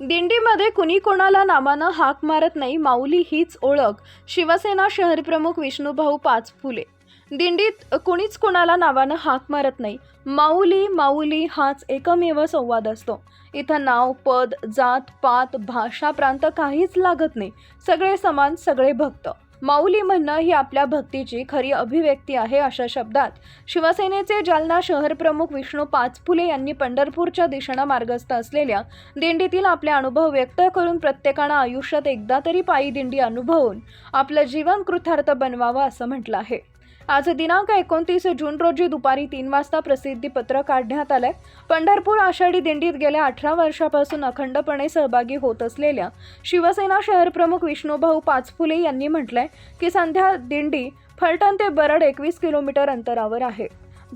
दिंडीमध्ये कुणी कोणाला नावानं हाक मारत नाही माऊली हीच ओळख. शिवसेना शहरप्रमुख विष्णूभाऊ पाचफुले. दिंडीत कुणीच कोणाला नावानं हाक मारत नाही. माऊली माऊली हाच एकमेव संवाद असतो. इथं नाव पद जात पात भाषा प्रांत काहीच लागत नाही. सगळे समान सगळे भक्त. माऊली म्हणणं ही आपल्या भक्तीची खरी अभिव्यक्ती आहे अशा शब्दात. शिवसेनेचे जालना शहर प्रमुख विष्णू पाचफुले यांनी पंढरपूरच्या दिशेनं मार्गस्थ असलेल्या दिंडीतील आपले अनुभव व्यक्त करून प्रत्येकानं आयुष्यात एकदा तरी पायी दिंडी अनुभवून आपलं जीवन कृतार्थ बनवावं असं म्हटलं आहे. आज दिनांक एकोणतीस जून रोजी दुपारी तीन वाजता प्रसिद्धीपत्र काढण्यात आलंय. पंढरपूर आषाढी दिंडीत गेल्या अठरा वर्षापासून अखंडपणे सहभागी होत असलेल्या शिवसेना शहरप्रमुख विष्णुभाऊ पाचफुले यांनी म्हटलंय की संध्या दिंडी फलटण ते बरड एकवीस किलोमीटर अंतरावर आहे.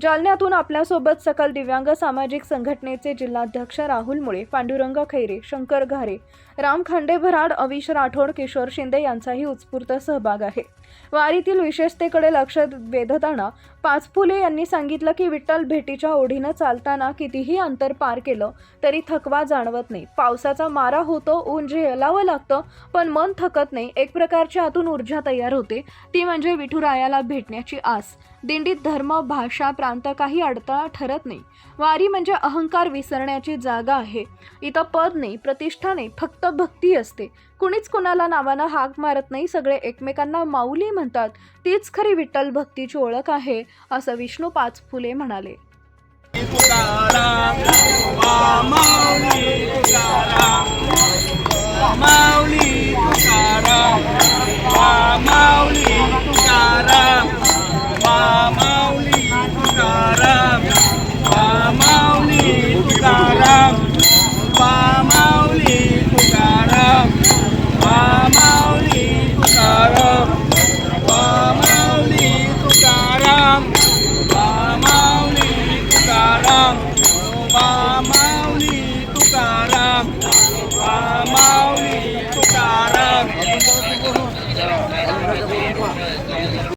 जालन्यातून आपल्यासोबत सकल दिव्यांग सामाजिक संघटनेचे जिल्हाध्यक्ष राहुल मुळे पांडुरंग खैरे शंकर घारे राम खांडे भराड अविश राठोड किशोर शिंदे यांचाही उत्स्फूर्त सहभाग आहे. वारीतील विशेषतेकडे लक्ष वेधताना पाचफुले यांनी सांगितलं की विठ्ठल भेटीच्या ओढीनं चालताना कितीही अंतर पार केलं तरी थकवा जाणवत नाही. पावसाचा मारा होतो ऊन झेलावं लागतं पण मन थकत नाही. एक प्रकारची आतून ऊर्जा तयार होते. ती म्हणजे विठुरायाला भेटण्याची आस. दिंडीत धर्म भाषा प्रांत काही अडथळा ठरत नाही. वारी म्हणजे अहंकार विसरण्याची जागा आहे. इथं पद नाही प्रतिष्ठा नाही फक्त भक्ती असते. कुणीच कुणाला नावानं हाक मारत नाही सगळे एकमेकांना माऊली म्हणतात. तीच खरी विठ्ठल भक्तीची ओळख आहे असं विष्णू पाचफुले म्हणाले.